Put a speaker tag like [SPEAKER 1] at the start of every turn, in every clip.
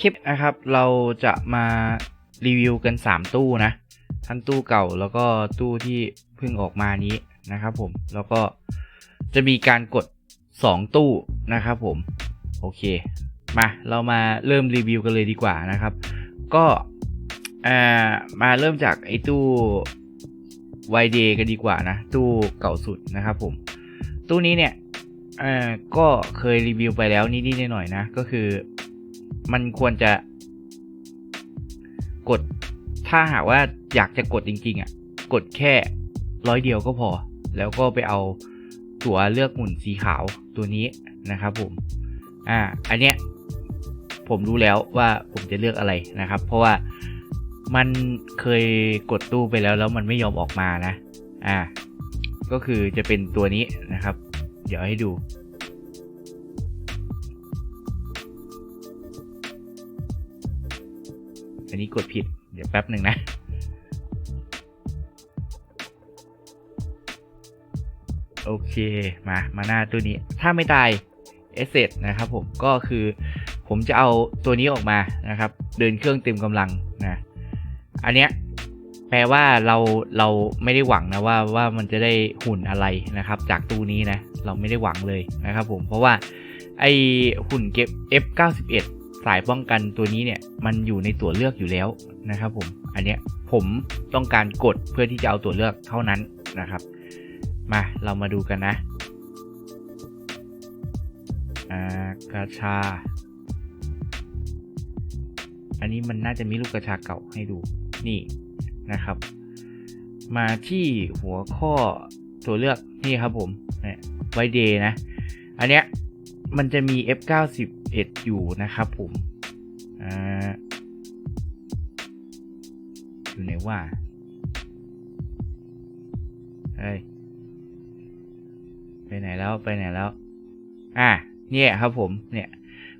[SPEAKER 1] คลิปนะครับ เราจะมารีวิวกัน 3 ตู้นะ ทั้งตู้เก่าแล้วก็ตู้ที่เพิ่งออกมานี้นะครับผม แล้วก็จะมีการกด 2 ตู้นะครับผม โอเค มาเรามาเริ่มรีวิวกันเลยดีกว่านะครับ ก็อ่ามาเริ่มจากไอ้ตู้วเดกันดีกว่านะ ตู้เก่าสุดนะครับผม ตู้นี้เนี่ยเออก็เคยรีวิวไปแล้วนิดๆหน่อยๆนะ ก็คือ มันควรจะกดถ้าหากว่าอยากจะกดจริง ๆอะ กดแค่ร้อยเดียวก็พอ แล้วก็ไปเอาตัวเลือกหมุนสีขาวตัวนี้นะครับผม อ่า อันเนี้ยผมรู้แล้วว่าผมจะเลือกอะไรนะครับ เพราะว่ามันเคยกดตู้ไปแล้วแล้วมันไม่ยอมออกมานะ อ่า ก็คือจะเป็นตัวนี้นะครับ เดี๋ยวให้ดู อันนี้กดผิด เดี๋ยวแป๊บหนึ่งนะ โอเค มา มาหน้าตัวนี้ ถ้าไม่ตายเอเซนะครับผม ก็คือผมจะเอาตัวนี้ออกมานะครับ เดินเครื่องเต็มกำลังนะ อันเนี้ยแปลว่าเราเราไม่ได้หวังนะว่าว่ามันจะได้หุ่นอะไรนะครับ จากตู้นี้นะ เราไม่ได้หวังเลยนะครับผมเพราะว่าไอหุ่นเก็บ F91 สายป้องกันตัวนี้เนี่ยมันอยู่ในตัวเลือกอยู่แล้วนะครับผมอันเนี้ยผมต้องการกดเพื่อที่จะเอาตัวเลือกเท่านั้นนะครับ มาเรามาดูกันนะกระชา อันนี้มันน่าจะมีลูกกระชาเก่าให้ดูนี่นะครับ มาที่หัวข้อตัวเลือกนี่ครับผมเนี่ยไวเดย์นะ อันเนี้ยมันจะมี F91 อยู่นะครับผมอ่าอยู่ไหนว่าเฮ้ยไปไหนแล้วไปไหนแล้ว อ่าเนี่ยครับผมเนี่ย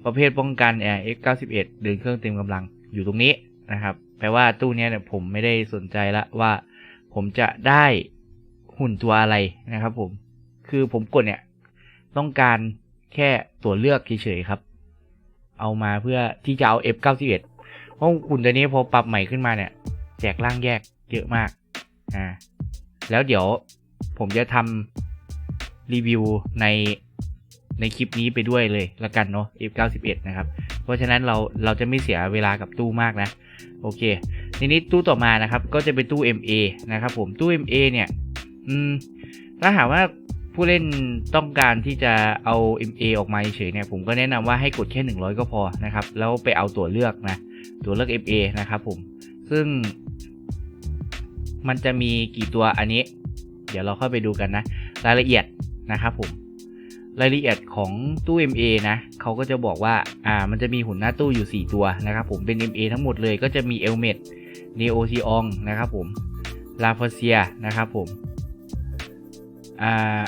[SPEAKER 1] ประเภทป้องกันแอร์ X91 เอ็ดินเครื่องเต็มกำลังอยู่ตรงนี้นะครับ แปลว่าตู้เนี้ยเนี่ยผมไม่ได้สนใจละว่า ผมจะได้หุ่นตัวอะไรนะครับผม คือผมกดเนี่ย ต้องการแค่ตัวเลือกเฉยๆครับ เอามาเพื่อที่จะเอา F91 เพราะหุ่นตัวนี้พอปรับใหม่ขึ้นมาเนี่ย แจกร่างแยกเยอะมากอ่าแล้วเดี๋ยวผมจะทำรีวิวในในคลิปนี้ไปด้วยเลยละกันเนาะ F91 นะครับ เพราะฉะนั้นเราเราจะไม่เสียเวลากับตู้มากนะ โอเคทีนี้ตู้ต่อมานะครับ ก็จะเป็นตู้ MA นะครับผมตู้ MA เนี่ย อืมถ้าหากว่า ผู้เล่นต้องการที่จะเอา MA ออกมาเฉยเนี่ยผมก็แนะนำว่าให้กดแค่ 100 ก็พอนะครับ แล้วไปเอาตัวเลือกนะ ตัวเลือก MA นะครับผม ซึ่ง มันจะมีกี่ตัวอันนี้ เดี๋ยวเราเข้าไปดูกันนะ รายละเอียดนะครับผมรายละเอียดของตู้ MA นะเขาก็จะบอกว่า อ่า มันจะมีหุ่นหน้าตู้อยู่ 4 ตัวนะครับผม เป็น MA ทั้งหมดเลย ก็จะมีเอลเมดเนโอซีองนะครับผม ลาฟเซียนะครับผม อ่า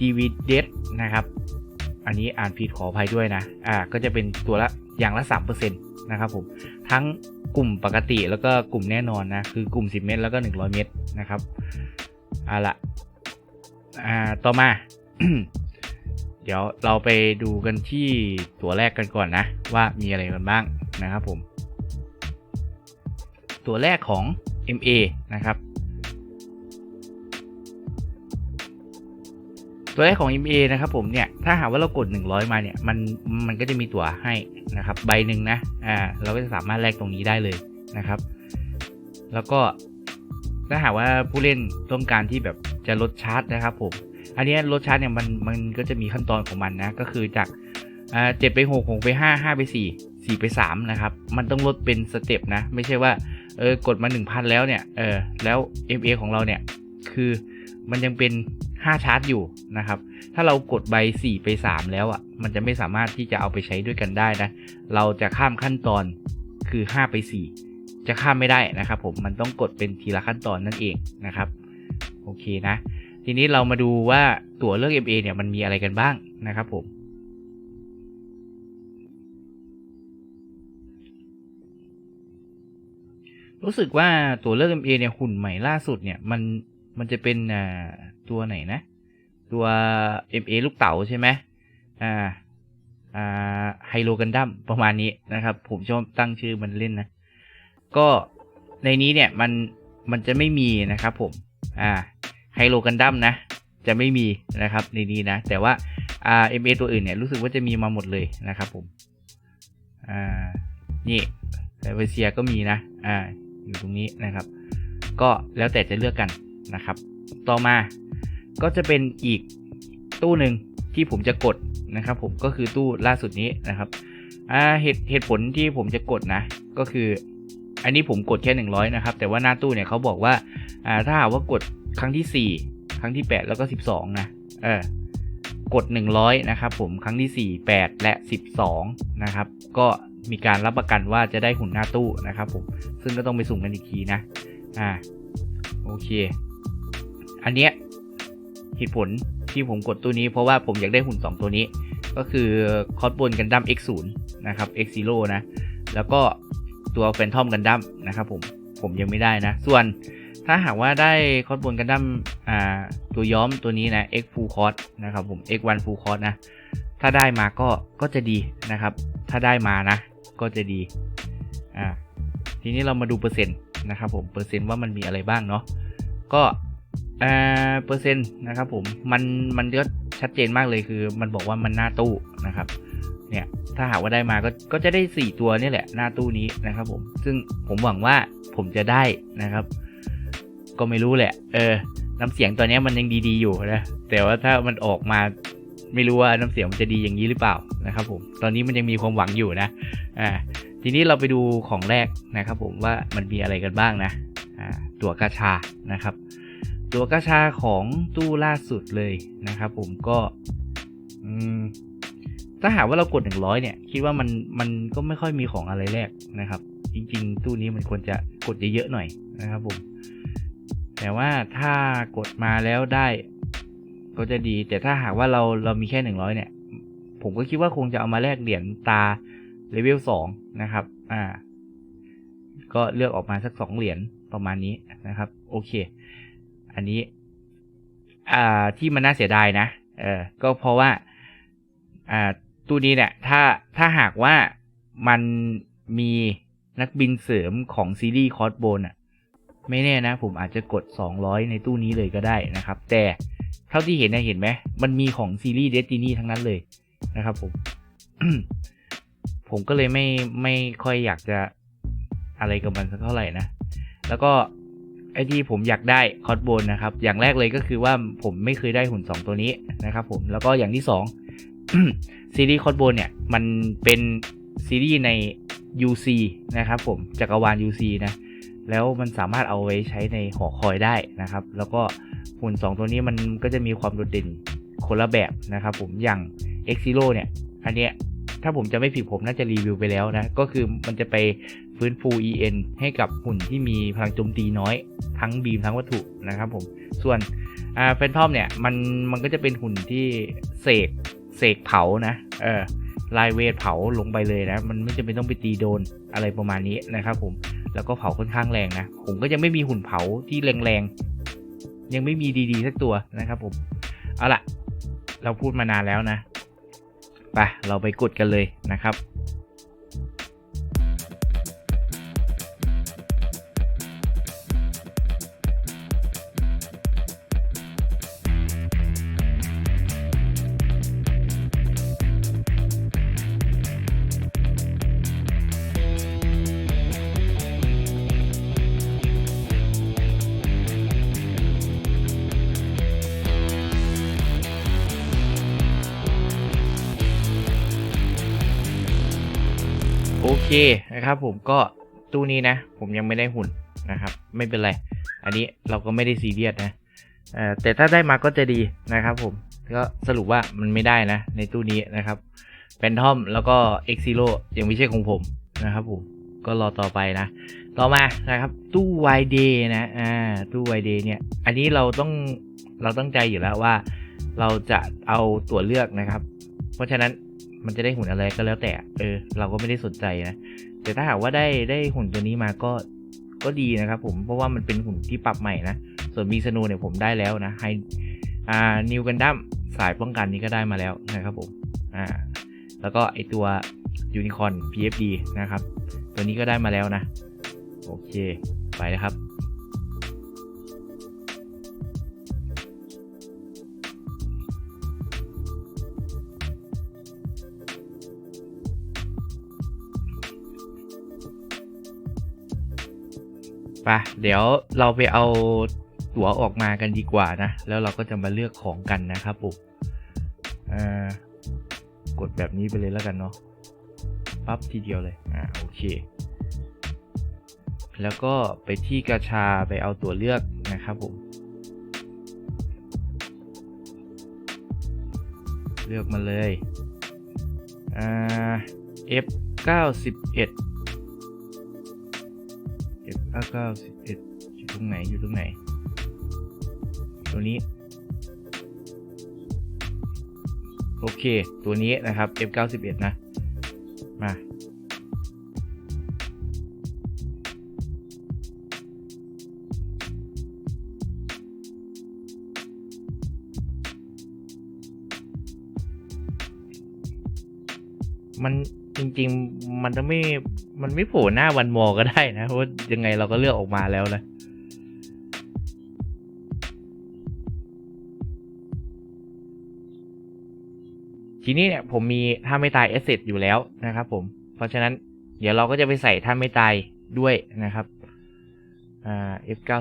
[SPEAKER 1] ดีวีเดนะครับ อันนี้อ่านผิดขออภัยด้วยนะ อ่า ก็จะเป็นตัวละอย่างละ 3%นะครับผม ทั้งกลุ่มปกติแล้วก็กลุ่มแน่นอนนะ คือกลุ่ม 10 เมตรแล้วก็ 100 เมตรนะครับเอาละอ่า ต่อมา เดี๋ยวเราไปดูกันที่ตัวแรกกันก่อนนะ ว่ามีอะไรกันบ้างนะครับผม ตัวแรกของ MA นะครับ ตัวแรกของ MA นะครับผมเนี่ยถ้าหากว่าเรากด 100 มาเนี่ยมันมันก็จะมีตั๋วให้นะครับใบหนึ่งนะอ่าเราก็จะสามารถแลกตรงนี้ได้เลยนะครับ แล้วก็ถ้าหากว่าผู้เล่นต้องการที่แบบจะลดชาร์จนะครับผมอันนี้รถชาร์จเนี่ยมันมันก็จะมีขั้นตอนของมันนะก็คือจากอ่าเจ็ดไปหกหกไปห้าห้าไปสี่สี่ไปสามนะครับ มันต้องลดเป็นสเต็ปนะ ไม่ใช่ว่าเออกดมาหนึ่งพันแล้วเนี่ยเออแล้ว MA ของเราเนี่ยคือ มันยังเป็นห้าชาร์จอยู่นะครับ ถ้าเรากดใบสี่ไปสามแล้วอะ มันจะไม่สามารถที่จะเอาไปใช้ด้วยกันได้นะ เราจะข้ามขั้นตอนคือห้าไปสี่จะข้ามไม่ได้นะครับผม มันต้องกดเป็นทีละขั้นตอนนั่นเองนะครับ โอเคนะ ทีนี้เรามาดูว่าตั๋วเลือก MA เนี่ยมันมีอะไรกันบ้างนะครับผมรู้สึกว่าตัวเลือก MA เนี่ยหุ่นใหม่ล่าสุดเนี่ยมัน มันจะเป็นอ่าตัวไหนนะ ตัว MA ลูกเต๋าใช่ไหมอ่าอ่าไฮโลกันดั้มประมาณนี้นะครับ ผมชอบตั้งชื่อมันเล่นนะ ก็ในนี้เนี่ยมันมันจะไม่มีนะครับผมอ่าไฮโลกันดั้มนะ จะไม่มีนะครับในนี้นะ แต่ว่าอ่า MA ตัวอื่นเนี่ยรู้สึกว่าจะมีมาหมดเลยนะครับผมอ่านี่แต่เวเซียก็มีนะอ่าอยู่ตรงนี้นะครับ ก็แล้วแต่จะเลือกกัน นะครับ ต่อมาก็จะเป็นอีกตู้หนึ่งที่ผมจะกดนะครับผมก็คือตู้ล่าสุดนี้นะครับเหตุเหตุผลที่ผมจะกดนะ ก็คือ อันนี้ผมกดแค่ 100 นะครับ แต่ว่าหน้าตู้เนี่ยเขาบอกว่าอ่าถ้าหากว่ากดครั้งที่ 4 ครั้งที่ 8 แล้วก็ 12 นะเออกด 100 นะครับผมครั้งที่ 4 8 และ 12 นะครับ ก็มีการรับประกันว่าจะได้หุ่นหน้าตู้นะครับผมซึ่งก็ต้องไปสุ่มกันอีกทีนะอ่าโอเค อันเนี้ยเหตุผลที่ผมกดตัวนี้เพราะว่าผมอยากได้หุ่น 2 ตัวนี้ ก็คือคอสบนกันดั้ม X0 นะครับ X0 นะ แล้วก็ตัวแฟนทอมกันดั้มนะครับผมผมยังไม่ได้นะ ส่วนถ้าหากว่าได้คอสบนกันดั้มอ่าตัวย้อมตัวนี้นะ X Full c o s นะครับผม X1 Full c o s นะ ถ้าได้มาก็ก็จะดีนะครับ ถ้าได้มานะ ก็จะดีอ่าทีนี้เรามาดูเปอร์เซ็นต์นะครับผมเปอร์เซ็นต์ว่ามันมีอะไรบ้างเนาะก็ เปอร์เซ็นต์นะครับผมมันมันก็ชัดเจนมากเลยคือ มันบอกว่ามันหน้าตู้นะครับเนี่ยถ้าหากว่าได้มาก็ก็จะได้ 4 ตัวนี่แหละหน้าตู้นี้นะครับผมซึ่งผมหวังว่าผมจะได้นะครับ ก็ไม่รู้แหละ เออ น้ำเสียงตัวนี้มันยังดีๆอยู่นะแต่ว่าถ้ามันออกมาไม่รู้ว่าน้ำเสียงมันจะดีอย่างนี้หรือเปล่านะครับ ผมตอนนี้มันยังมีความหวังอยู่นะอ่าทีนี้เราไปดูของแรกนะครับ ผมว่ามันมีอะไรกันบ้างนะอ่าตัวกาชานะครับ ตัวกาชาของตู้ล่าสุดเลยนะครับ ผมก็ถ้าหากว่าเรากด 100 เนี่ย คิดว่ามันมันก็ไม่ค่อยมีของอะไรแรกนะครับ จริง ๆ ตู้นี้มันควรจะกดเยอะๆหน่อยนะครับ ผม แต่ว่าถ้ากดมาแล้วได้ก็จะดี แต่ถ้าหากว่าเราเรามีแค่ 100 เนี่ย ผมก็คิดว่าคงจะเอามาแลกเหรียญตาเลเวล2นะครับ อ่า ก็เลือกออกมาสัก 2 เหรียญประมาณนี้นะครับ โอเค อันนี้ อ่าที่มันน่าเสียดายนะเออก็เพราะว่า อ่าตู้นี้เนี่ย ถ้าถ้าหากว่ามันมีนักบินเสริมของซีรีส์คอร์สโบนอะ ไม่แน่นะ ผมอาจจะกด 200 ในตู้นี้เลยก็ได้นะครับ แต่เท่าที่เห็นนะเห็นไหมมันมีของซีรีส์เดสตินีทั้งนั้นเลยนะครับผม ผมก็เลยไม่ไม่ค่อยอยากจะอะไรกับมันสักเท่าไหร่นะ แล้วก็ ไอที่ผมอยากได้คอร์สโบนนะครับ อย่างแรกเลยก็คือว่าผมไม่เคยได้หุ่น 2 ตัวนี้นะครับผม แล้วก็อย่างที่ 2 ซีรีส์คอร์สโบนเนี่ย มันเป็นซีรีส์ใน UC นะครับผม จักรวาล UC นะ แล้วมันสามารถเอาไว้ใช้ในหอคอยได้นะครับ แล้วก็หุ่น 2 ตัวนี้มันก็จะมีความโดดเด่นคนละแบบนะครับผม อย่าง X Zero เนี่ย อันเนี้ยถ้าผมจะไม่ผิดผมน่าจะรีวิวไปแล้วนะ ก็คือมันจะไป ฟื้นฟู EN ให้กับหุ่นที่มีพลังโจมตีน้อย ทั้งบีมทั้งวัตถุนะครับผม ส่วนแฟนทอมเนี่ยมันมันก็จะเป็นหุ่นที่เสกเสกเผานะเออลายเวทเผาลงไปเลยนะ มันไม่จำเป็นต้องไปตีโดนอะไรประมาณนี้นะครับผมแล้วก็เผาค่อนข้างแรงนะ ผมก็ยังไม่มีหุ่นเผาที่แรงๆ ยังไม่มีดีๆสักตัวนะครับผม เอาละเราพูดมานานแล้วนะ ไป เราไปกดกันเลยนะครับ เคนะครับผมก็ตู้นี้นะ ผมยังไม่ได้หุ่นนะครับ ไม่เป็นไร อันนี้เราก็ไม่ได้ซีเรียสนะแต่ถ้าได้มาก็จะดีนะครับผมก็สรุปว่ามันไม่ได้นะ ในตู้นี้นะครับแฟนทอมแล้วก็เอ็กซิโลยังไม่ใช่ของผมนะครับผมก็รอต่อไปนะ ต่อมานะครับ ตู้วายเดย์นะอ่าตู้วายเดย์เนี่ย อันนี้เราต้องเราตั้งใจอยู่แล้วว่า เราจะเอาตัวเลือกนะครับ เพราะฉะนั้น มันจะได้หุ่นอะไรก็แล้วแต่ เออ เราก็ไม่ได้สนใจนะ แต่ถ้าหากว่าได้ได้หุ่นตัวนี้มาก็ก็ดีนะครับผม เพราะว่ามันเป็นหุ่นที่ปรับใหม่นะ ส่วนมีสโนเนี่ยผมได้แล้วนะให้อ่านิวกันดั้มสายป้องกันนี้ก็ได้มาแล้วนะครับผม อ่า แล้วก็ไอตัว Unicorn PFD นะครับ ตัวนี้ก็ได้มาแล้วนะ โอเค ไปเลยครับ ไปเดี๋ยวเราไปเอาตั๋วออกมากันดีกว่านะ แล้วเราก็จะมาเลือกของกันนะครับผมกดแบบนี้ไปเลยแล้วกันเนาะปั๊บทีเดียวเลย อ่าโอเค แล้วก็ไปที่กาชาไปเอาตั๋วเลือกนะครับผมเลือกมาเลย อ่า F 91 F 91อยู่ตรงไหนอยู่ตรงไหนตัวนี้ โอเค ตัวนี้นะครับ F 91 นะ มา มัน จริง ๆ มันจะไม่ มันไม่โผล่หน้าวันมอก็ได้นะ เพราะว่ายังไงเราก็เลือกออกมาแล้วนะ ทีนี้เนี่ยผมมีท่าไม่ตายเอสเซทอยู่แล้วนะครับผม เพราะฉะนั้นเดี๋ยวเราก็จะไปใส่ท่าไม่ตายด้วยนะครับ อ่า F 9 1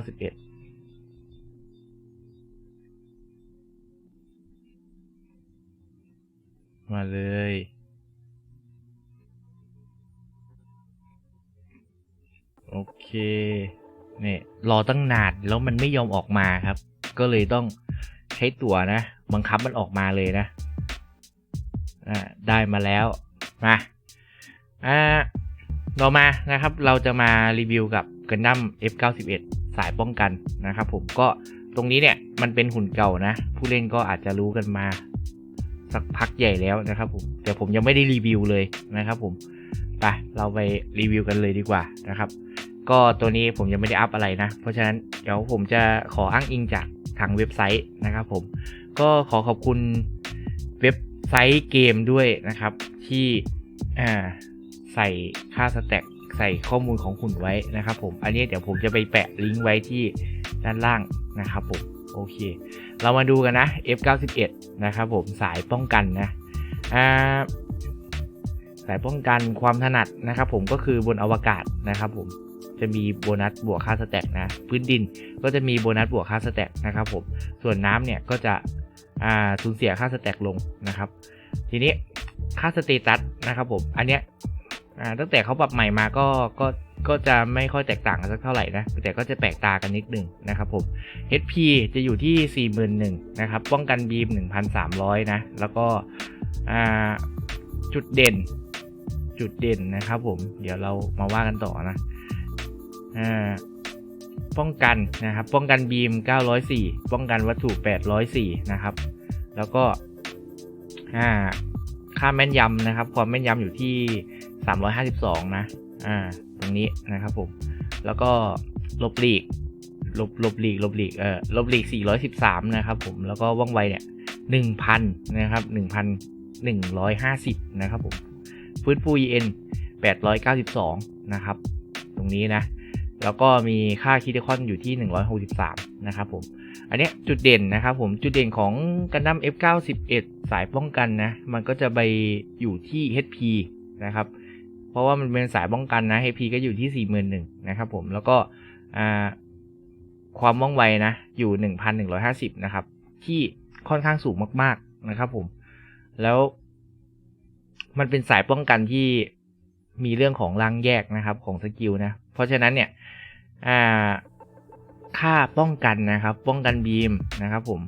[SPEAKER 1] มาเลย โอเคเนี่ยรอตั้งนานแล้วมันไม่ยอมออกมาครับ ก็เลยต้องใช้ตั๋วนะ บังคับมันออกมาเลยนะอ่าได้มาแล้วมาอ่าเรามานะครับ เราจะมารีวิวกับกันดั้ม F91 สายป้องกันนะครับผมก็ตรงนี้เนี่ยมันเป็นหุ่นเก่านะ ผู้เล่นก็อาจจะรู้กันมา สักพักใหญ่แล้วนะครับผมแต่ผมยังไม่ได้รีวิวเลยนะครับผมไปเราไปรีวิวกันเลยดีกว่านะครับ ก็ตัวนี้ผมยังไม่ได้อัพอะไรนะ เพราะฉะนั้นเดี๋ยวผมจะขออ้างอิงจากทางเว็บไซต์นะครับผมก็ขอขอบคุณเว็บไซต์เกมด้วยนะครับ ที่ใส่ค่าสแต็กใส่ข้อมูลของหุ่นไว้นะครับผมอันนี้เดี๋ยวผมจะไปแปะลิงก์ไว้ที่ด้านล่างนะครับผมโอเค เรามาดูกันนะ F91 นะครับผมสายป้องกันนะสายป้องกันความถนัดนะครับผมก็คือบนอวกาศนะครับผม จะมีโบนัสบวกค่าสแต็กนะ พื้นดินก็จะมีโบนัสบวกค่าสแต็กนะครับผม ส่วนน้ำเนี่ยก็จะสูญเสียค่าสแต็กลงนะครับ ทีนี้ค่าสเตตัสนะครับผม อันเนี้ยตั้งแต่เขาปรับใหม่มาก็ก็ก็จะไม่ค่อยแตกต่างกันสักเท่าไหร่นะ แต่ก็จะแปลกตากันนิดหนึ่งนะครับผม HP จะอยู่ที่ 41,000นะครับ ป้องกันบีม 1,300 นะ แล้วก็จุดเด่น จุดเด่นนะครับผม เดี๋ยวเรามาว่ากันต่อนะ อ่าป้องกันนะครับ ป้องกันบีม 904 ป้องกันวัตถุ 804 นะครับ แล้วก็อ่าค่าแม่นยำนะครับ ความแม่นยำอยู่ที่ 352 นะ อ่า ตรงนี้นะครับผม แล้วก็ลบหลีก ลบ ลบหลีก ลบหลีก เอ่อ ลบหลีก 413 นะครับผม แล้วก็ว่องไวเนี่ย 1,000 นะครับ 1,150 นะครับผม ฟื้นฟู EN 892 นะครับ ตรงนี้นะ แล้วก็มีค่าคิดคอนอยู่ที่ 163 นะครับผม อันนี้จุดเด่นนะครับผม จุดเด่นของกันดั้ม F91 สายป้องกันนะ มันก็จะไปอยู่ที่ HP นะครับ เพราะว่ามันเป็นสายป้องกันนะ HP ก็อยู่ที่ 41,000นะครับผม แล้วก็ความว่องไวนะ อยู่ 1,150 นะครับ ที่ค่อนข้างสูงมากๆนะครับผม แล้วมันเป็นสายป้องกันที่มีเรื่องของรังแยกนะครับของสกิลนะ เพราะฉะนั้นเนี่ย อ่าค่าป้องกันนะครับ ป้องกันบีมนะครับผม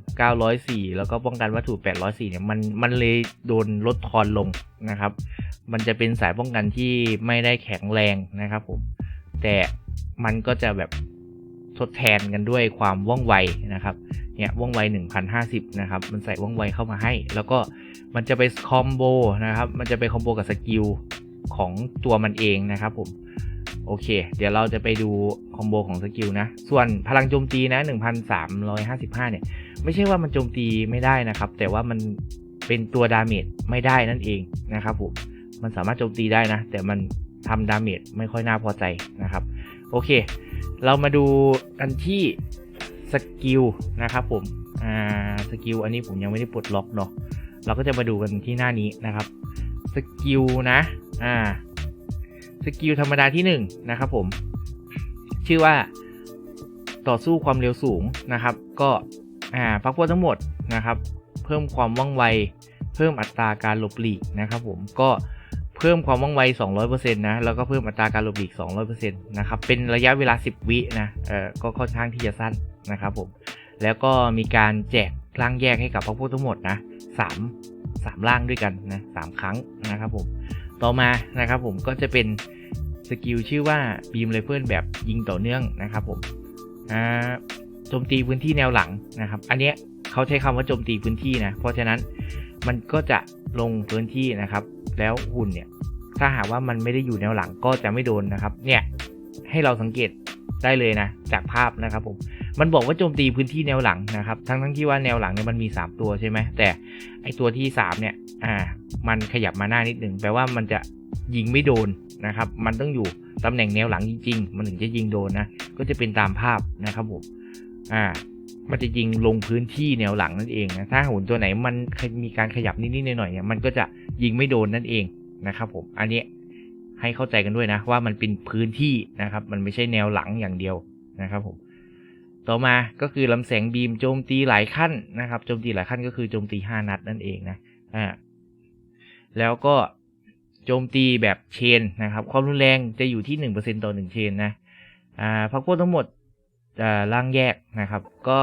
[SPEAKER 1] 904 แล้วก็ป้องกันวัตถุ 804 เนี่ยมันมันเลยโดนลดทอนลงนะครับ มันจะเป็นสายป้องกันที่ไม่ได้แข็งแรงนะครับผม แต่มันก็จะแบบทดแทนกันด้วยความว่องไวนะครับ เนี่ยว่องไว 1050 นะครับ มันใส่ว่องไวเข้ามาให้ แล้วก็มันจะไปคอมโบนะครับ มันจะไปคอมโบกับสกิลของตัวมันเองนะครับผม โอเค เดี๋ยวเราจะไปดูคอมโบของสกิลนะ ส่วนพลังโจมตีนะ 1,355 เนี่ย ไม่ใช่ว่ามันโจมตีไม่ได้นะครับ แต่ว่ามันเป็นตัวดาเมจไม่ได้นั่นเองนะครับผม มันสามารถโจมตีได้นะ แต่มันทำดาเมจไม่ค่อยน่าพอใจนะครับ โอเค เรามาดูกันที่สกิลนะครับผม อ่า สกิลอันนี้ผมยังไม่ได้ปลดล็อกเนาะ เราก็จะมาดูกันที่หน้านี้นะครับ สกิลนะ อ่า สกิลธรรมดาที่หนึ่งนะครับผม ชื่อว่าต่อสู้ความเร็วสูงนะครับ ก็อ่าพักพวกทั้งหมดนะครับ เพิ่มความว่องไว เพิ่มอัตราการหลบหลีกนะครับ ผมก็เพิ่มความว่องไว 200%นะ แล้วก็เพิ่มอัตราการหลบหลีก 200%นะครับ เป็นระยะเวลา 10 วินะ เออก็ค่อนข้างที่จะสั้นนะครับผม แล้วก็มีการแจกร่างแยกให้กับพวกพวกทั้งหมดนะ3 3ร่างด้วยกันนะสามครั้งนะครับผม ต่อมานะครับผมก็จะเป็นสกิลชื่อว่าบีมไรเฟิลแบบยิงต่อเนื่องนะครับผมอ่าโจมตีพื้นที่แนวหลังนะครับ อันเนี้ยเขาใช้คำว่าโจมตีพื้นที่นะ เพราะฉะนั้นมันก็จะลงพื้นที่นะครับ แล้วหุ่นเนี่ย ถ้าหากว่ามันไม่ได้อยู่แนวหลังก็จะไม่โดนนะครับ เนี่ยให้เราสังเกต ได้เลยนะจากภาพนะครับผมมันบอกว่าโจมตีพื้นที่แนวหลังนะครับทั้งทั้งที่ว่าแนวหลังเนี่ยมันมี 3 ตัวใช่ไหมแต่ไอตัวที่ 3 เนี่ยอ่ามันขยับมาหน้านิดหนึ่งแปลว่ามันจะยิงไม่โดนนะครับมันต้องอยู่ตำแหน่งแนวหลังจริง ๆ มันถึงจะยิงโดนนะก็จะเป็นตามภาพนะครับผมอ่ามันจะยิงลงพื้นที่แนวหลังนั่นเองนะถ้าหุ่นตัวไหนมันมีการขยับนิดๆหน่อยๆเนี่ยมันก็จะยิงไม่โดนนั่นเองนะครับผมอันนี้ ให้เข้าใจกันด้วยนะว่ามันเป็นพื้นที่นะครับ มันไม่ใช่แนวหลังอย่างเดียวนะครับผมต่อมาก็คือลำแสงบีมโจมตีหลายขั้นนะครับโจมตีหลายขั้นก็คือโจมตี 5 นัดนั่นเองนะอ่าแล้วก็โจมตีแบบเชนนะครับ ความรุนแรงจะอยู่ที่ 1%ต่อ 1 เชนนะอ่าพักพวกทั้งหมดอ่าล่างแยกนะครับ ก็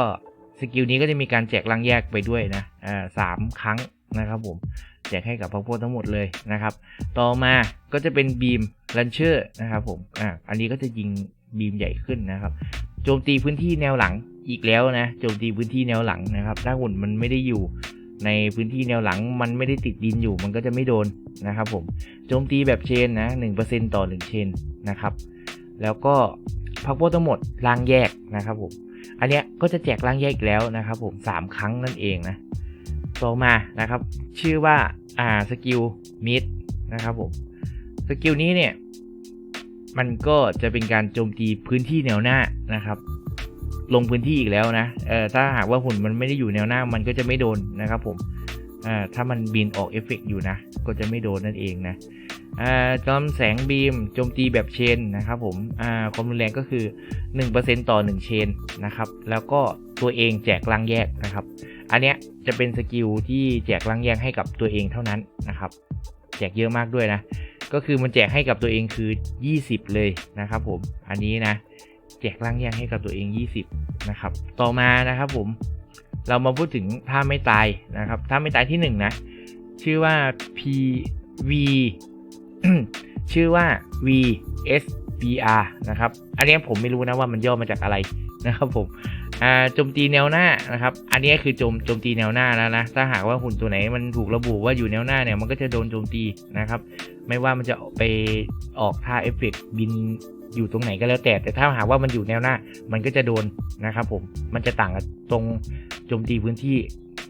[SPEAKER 1] สกิลนี้ก็จะมีการแจกล่างแยกไปด้วยนะอ่าสามครั้งนะครับผม แจกให้กับพักพวกทั้งหมดเลยนะครับ ต่อมาก็จะเป็นบีมลันเชอร์นะครับผมอ่าอันนี้ก็จะยิงบีมใหญ่ขึ้นนะครับ โจมตีพื้นที่แนวหลังอีกแล้วนะโจมตีพื้นที่แนวหลังนะครับถ้าหุ่นมันไม่ได้อยู่ในพื้นที่แนวหลังมันไม่ได้ติดดินอยู่มันก็จะไม่โดนนะครับผมโจมตีแบบเชนนะ1%ต่อ 1 เชนนะครับ แล้วก็พักพวกทั้งหมดล่างแยกนะครับผมอันเนี้ยก็จะแจกล่างแยกอีกแล้วนะครับผมสามครั้งนั่นเองนะ ต่อมานะครับ ชื่อว่าอ่าสกิลมิดนะครับผมสกิลนี้เนี่ย มันก็จะเป็นการโจมตีพื้นที่แนวหน้านะครับ ลงพื้นที่อีกแล้วนะเอ่อถ้าหากว่าหุ่นมันไม่ได้อยู่แนวหน้ามันก็จะไม่โดนนะครับผมอ่าถ้ามันบินออกเอฟเฟกอยู่นะ ก็จะไม่โดนนั่นเองนะ จอมแสงบีมโจมตีแบบเชนนะครับผมความรุนแรงก็คือ 1%ต่อ 1 เชนนะครับ แล้วก็ตัวเองแจกลังแยกนะครับ อันเนี้ยจะเป็นสกิลที่แจกลังแยกให้กับตัวเองเท่านั้นนะครับ แจกเยอะมากด้วยนะ ก็คือมันแจกให้กับตัวเองคือ 20 เลยนะครับผม อันนี้นะ แจกร่างแยกให้กับตัวเอง 20 นะครับ ต่อมานะครับผม เรามาพูดถึงท่าไม่ตายนะครับท่าไม่ตายที่ 1 นะ ชื่อว่า PV ชื่อว่า VSBR นะครับ อันนี้ผมไม่รู้นะว่ามันย่อมาจากอะไรนะครับผมโจมตีแนวหน้านะครับ อันนี้คือโจมโจมตีแนวหน้าแล้วนะ ถ้าหากว่าหุ่นตัวไหนมันถูกระบุว่าอยู่แนวหน้าเนี่ย มันก็จะโดนโจมตีนะครับ ไม่ว่ามันจะไปออกท่าเอฟเฟกต์บินอยู่ตรงไหนก็แล้วแต่ แต่ถ้าหากว่ามันอยู่แนวหน้า มันก็จะโดนนะครับผม มันจะต่างกับตรงโจมตีพื้นที่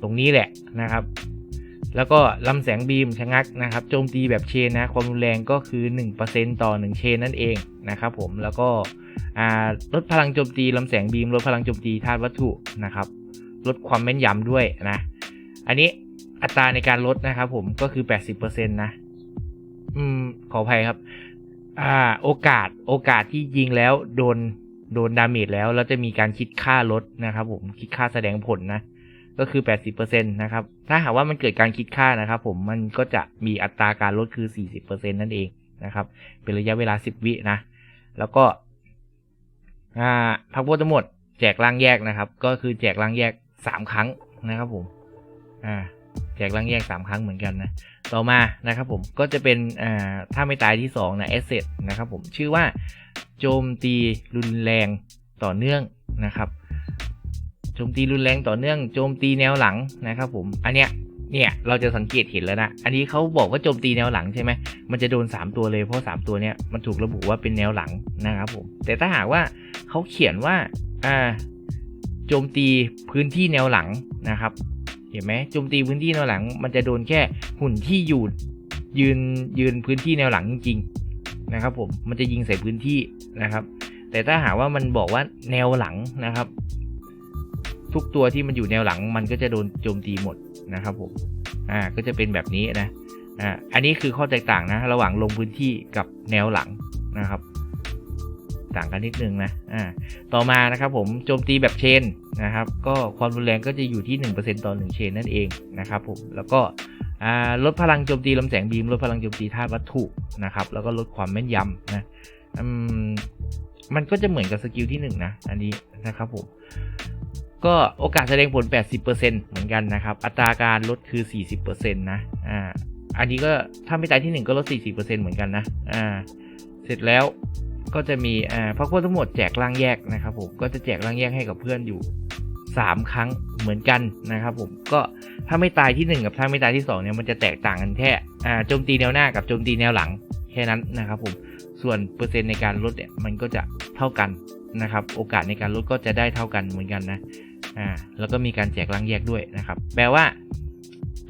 [SPEAKER 1] ตรงนี้แหละนะครับ แล้วก็ลำแสงบีมชะงักนะครับโจมตีแบบเชนนะความรุนแรงก็คือ 1%ต่อ 1 เชนนั่นเองนะครับผมแล้วก็ลดพลังโจมตีลำแสงบีมลดพลังโจมตีธาตุวัตถุนะครับลดความแม่นยำด้วยนะอันนี้อัตราในการลดนะครับผมก็คือ 80%นะอืมขออภัยครับ อ่า โอกาสโอกาสที่ยิงแล้วโดนโดนดาเมจแล้ว แล้วจะมีการคิดค่าลดนะครับผมคิดค่าแสดงผลนะ ก็คือ 80%นะครับ ถ้าหากว่ามันเกิดการคิดค่านะครับ ผมมันก็จะมีอัตราการลดคือ 40%นั่นเองนะครับ เป็นระยะเวลา 10 วินะ แล้วก็พักพวกทั้งหมดแจกล่างแยกนะครับ ก็คือแจกล่างแยก 3 ครั้งนะครับผมแจกล่างแยก 3 ครั้งเหมือนกันนะ ต่อมานะครับผมก็จะเป็นถ้าไม่ตายที่2นะเอสเซทนะครับผมชื่อว่าโจมตีรุนแรงต่อเนื่องนะครับ โจมตีรุนแรงต่อเนื่องโจมตีแนวหลังนะครับผมอันเนี้ยเนี่ยเราจะสังเกตเห็นแล้วนะ อันนี้เขาบอกว่าโจมตีแนวหลังใช่ไหม มันจะโดน 3 ตัวเลยเพราะ 3 ตัวเนี้ยมันถูกระบุว่าเป็นแนวหลังนะครับผม แต่ถ้าหากว่าเขาเขียนว่าอ่าโจมตีพื้นที่แนวหลังนะครับ เห็นไหมโจมตีพื้นที่แนวหลัง มันจะโดนแค่หุ่นที่อยู่ยืนยืนพื้นที่แนวหลังจริงๆนะครับผม มันจะยิงใส่พื้นที่นะครับ แต่ถ้าหากว่ามันบอกว่าแนวหลังนะครับ ทุกตัวที่มันอยู่แนวหลังมันก็จะโดนโจมตีหมดนะครับผมอ่าก็จะเป็นแบบนี้นะอ่าอันนี้คือข้อแตกต่างนะ ระหว่างลงพื้นที่กับแนวหลังนะครับ ต่างกันนิดนึงนะอ่าต่อมานะครับผมโจมตีแบบเชนนะครับ ก็ความรุนแรงก็จะอยู่ที่ 1%ต่อ1เชนนั่นเองนะครับผมแล้วก็อ่าลดพลังโจมตีลำแสงบีมลดพลังโจมตีธาตุวัตถุนะครับ แล้วก็ลดความแม่นยำนะอืมมันก็จะเหมือนกับสกิลที่1นงนะอันนี้นะครับผม ก็โอกาสแสดงผล 80%เหมือนกันนะครับ อัตราการลดคือ 40%นะ อ่า อันนี้ก็ถ้าไม่ตายที่ 1 ก็ลด 40%เหมือนกันนะ อ่า เสร็จแล้วก็จะมี อ่าพักพวกทั้งหมดแจกร่างแยกนะครับผม ก็จะแจกร่างแยกให้กับเพื่อนอยู่ 3 ครั้งเหมือนกันนะครับผม ก็ถ้าไม่ตายที่ 1 กับถ้าไม่ตายที่2เนี่ยมันจะแตกต่างกันแค่ อ่า โจมตีแนวหน้ากับโจมตีแนวหลังแค่นั้นนะครับผม ส่วนเปอร์เซ็นต์ในการลดเนี่ยมันก็จะเท่ากันนะครับ โอกาสในการลดก็จะได้เท่ากันเหมือนกันนะ อ่าแล้วก็มีการแจกร่างแยกด้วยนะครับ แปลว่า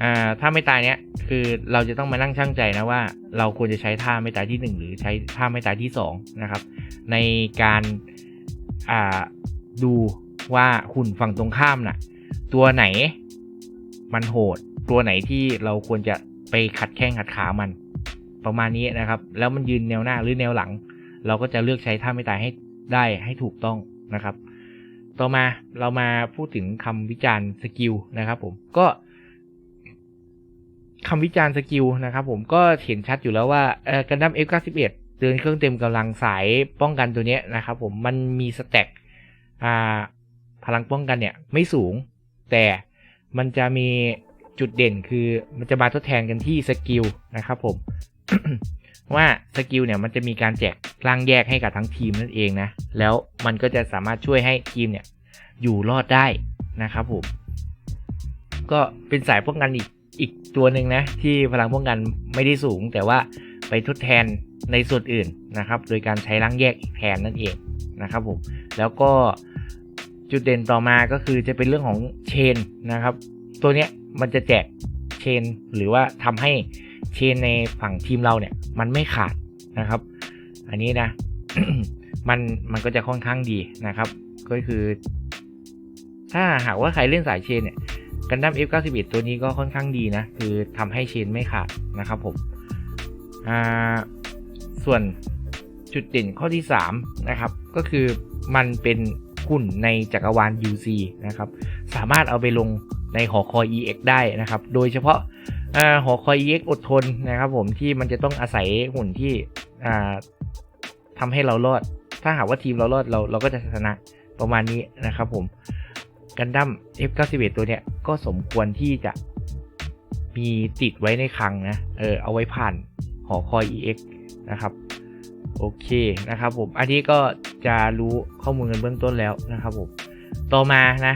[SPEAKER 1] อ่าถ้าไม่ตายเนี้ยคือเราจะต้องมานั่งช่างใจนะว่า เราควรจะใช้ท่าไม่ตายที่ 1 หรือใช้ท่าไม่ตายที่2นะครับ ในการอ่าดูว่าหุ่นฝั่งตรงข้ามน่ะ ตัวไหนมันโหด ตัวไหนที่เราควรจะไปขัดแข้งขัดขามัน ประมาณนี้นะครับ แล้วมันยืนแนวหน้าหรือแนวหลัง เราก็จะเลือกใช้ท่าไม่ตายให้ได้ให้ถูกต้องนะครับ ต่อมาเรามาพูดถึงคำวิจารณ์สกิลนะครับผมก็คำวิจารณ์สกิลนะครับผมก็เห็นชัดอยู่แล้วว่าเออกันดั้ม F91 เดินเครื่องเต็มกำลังสายป้องกันตัวเนี้ยนะครับผมมันมีสแต็กอ่าพลังป้องกันเนี่ยไม่สูง แต่มันจะมีจุดเด่นคือมันจะมาทดแทนกันที่สกิลนะครับผม ว่าสกิลเนี่ยมันจะมีการแจกร่างแยกให้กับทั้งทีมนั่นเองนะ แล้วมันก็จะสามารถช่วยให้ทีมเนี่ยอยู่รอดได้นะครับผมก็เป็นสายป้องกันอีกอีกตัวหนึ่งนะ ที่พลังป้องกันไม่ได้สูง แต่ว่าไปทดแทนในส่วนอื่นนะครับ โดยการใช้ร่างแยกอีกแทนนั่นเองนะครับผมแล้วก็จุดเด่นต่อมาก็คือจะเป็นเรื่องของเชนนะครับ ตัวเนี้ยมันจะแจกเชนหรือว่าทำให้ เชนในฝั่งทีมเราเนี่ยมันไม่ขาดนะครับ อันนี้นะมันมันก็จะค่อนข้างดีนะครับ ก็คือ ถ้าหากว่าใครเล่นสายเชนเนี่ยกันดั้ม F91 ตัวนี้ก็ค่อนข้างดีนะ คือทำให้เชนไม่ขาดนะครับผมส่วนจุดเด่นข้อที่ 3 นะครับ ก็คือมันเป็นหุ่นในจักรวาล UC นะครับ สามารถเอาไปลงในหอคอย EX ได้นะครับ โดยเฉพาะ หอคอย EX อดทนนะครับผมที่มันจะต้องอาศัยหุ่นที่ทำให้เรารอด ถ้าหากว่าทีมเรารอดเราเราก็จะชนะประมาณนี้นะครับผมกันดั้ม F91 ตัวเนี้ยก็สมควรที่จะมีติดไว้ในคลังนะเออเอาไว้ผ่านหอคอย EX นะครับโอเคนะครับผม อันนี้ก็จะรู้ข้อมูลกันเบื้องต้นแล้วนะครับผม ต่อมานะ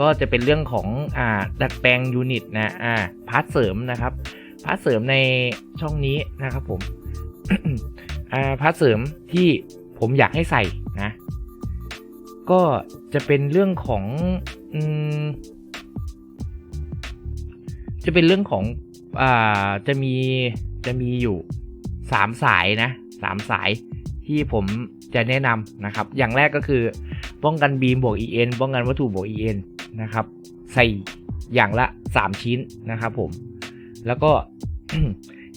[SPEAKER 1] ก็จะเป็นเรื่องของอ่าดัดแปลงยูนิตนะอ่าพาร์ทเสริมนะครับพาร์ทเสริมในช่องนี้นะครับผมอ่าพาร์ทเสริมที่ผมอยากให้ใส่นะ ก็จะเป็นเรื่องของอืมจะเป็นเรื่องของอ่าจะมีจะมีอยู่สามสายนะสามสายที่ผมจะแนะนำนะครับ อย่างแรกก็คือป้องกันบีมบวก EN ป้องกันวัตถุบวก EN นะครับ ใส่อย่างละ 3 ชิ้นนะครับผม แล้วก็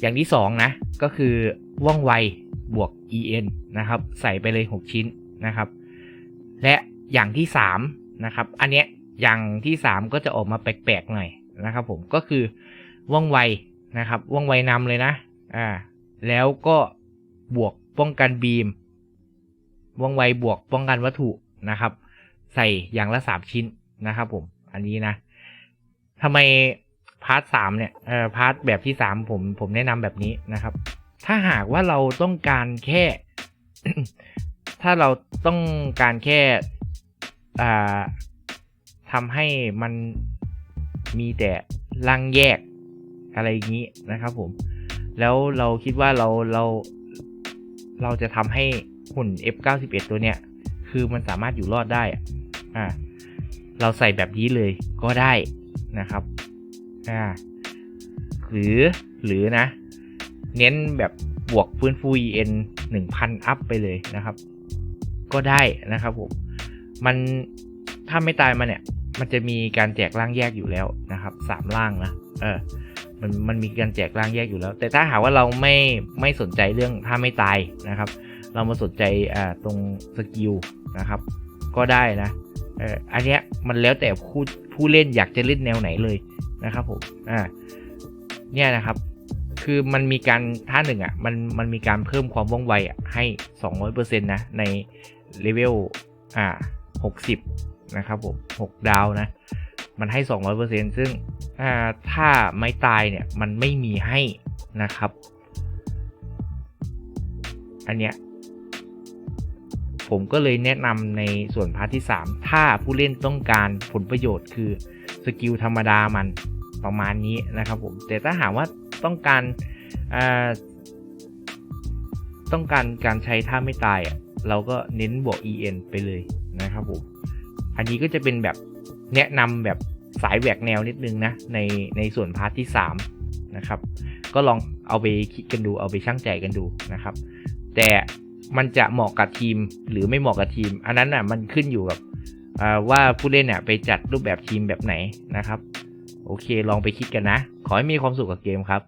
[SPEAKER 1] อย่างที่2นะก็คือว่องไวบวก EN นะครับ ใส่ไปเลย 6 ชิ้นนะครับ และอย่างที่3นะครับ อันเนี้ยอย่างที่ 3 ก็จะออกมาแปลกๆหน่อยนะครับ ผมก็คือว่องไวนะครับว่องไวนำเลยนะอ่าแล้วก็บวกป้องกันบีมว่องไวบวกป้องกันวัตถุนะครับ ใส่อย่างละสามชิ้น นะครับผม อันนี้นะทำไมพาร์ทสามเนี่ยเอ่อพาร์ทแบบที่สามผมผมแนะนำแบบนี้นะครับ ถ้าหากว่าเราต้องการแค่ ถ้าเราต้องการแค่อ่าทำให้มันมีแต่ร่างแยกอะไรอย่างนี้นะครับผม แล้วเราคิดว่าเราเราเราจะทำให้หุ่น F91 ตัวเนี้ย คือมันสามารถอยู่รอดได้ อ่า เราใส่แบบนี้เลยก็ได้นะครับอ่าหรือหรือนะ เน้นแบบบวกฟื้นฟู EN 1,000 อัพไปเลยนะครับ ก็ได้นะครับผมมันถ้าไม่ตายมาเนี่ย มันจะมีการแจกร่างแยกอยู่แล้วนะครับสามร่างนะเออมันมันมีการแจกร่างแยกอยู่แล้ว แต่ถ้าหากว่าเราไม่ไม่สนใจเรื่องถ้าไม่ตายนะครับ เรามาสนใจอ่าตรงสกิลนะครับ ก็ได้นะ เอออันเนี้ยมันแล้วแต่ผู้ผู้เล่นอยากจะเล่นแนวไหนเลยนะครับผมอ่าเนี่ยนะครับคือมันมีการท่าหนึ่งอะมันมันมีการเพิ่มความว่องไวอะให้ 200%นะในเลเวลอ่า60 นะครับผม 6 ดาวนะ มันให้ 200%ซึ่งอ่าถ้าไม่ตายเนี่ย มันไม่มีให้นะครับ อันเนี้ย ผมก็เลยแนะนำในส่วนพาร์ทที่ 3 ถ้าผู้เล่นต้องการผลประโยชน์คือสกิลธรรมดามันประมาณนี้นะครับผม แต่ถ้าหากว่าต้องการต้องการการใช้ท่าไม่ตายอะเราก็เน้นบวก EN ไปเลยนะครับผม อันนี้ก็จะเป็นแบบแนะนำแบบสายแหวกแนวนิดนึงนะ ในในส่วนพาร์ทที่3นะครับ ก็ลองเอาไปคิดกันดูเอาไปช่างใจกันดูนะครับ แต่ มันจะเหมาะกับทีมหรือไม่เหมาะกับทีม อันนั้นอะมันขึ้นอยู่กับว่าผู้เล่นอะไปจัดรูปแบบทีมแบบไหนนะครับ โอเคลองไปคิดกันนะ ขอให้มีความสุขกับเกมครับ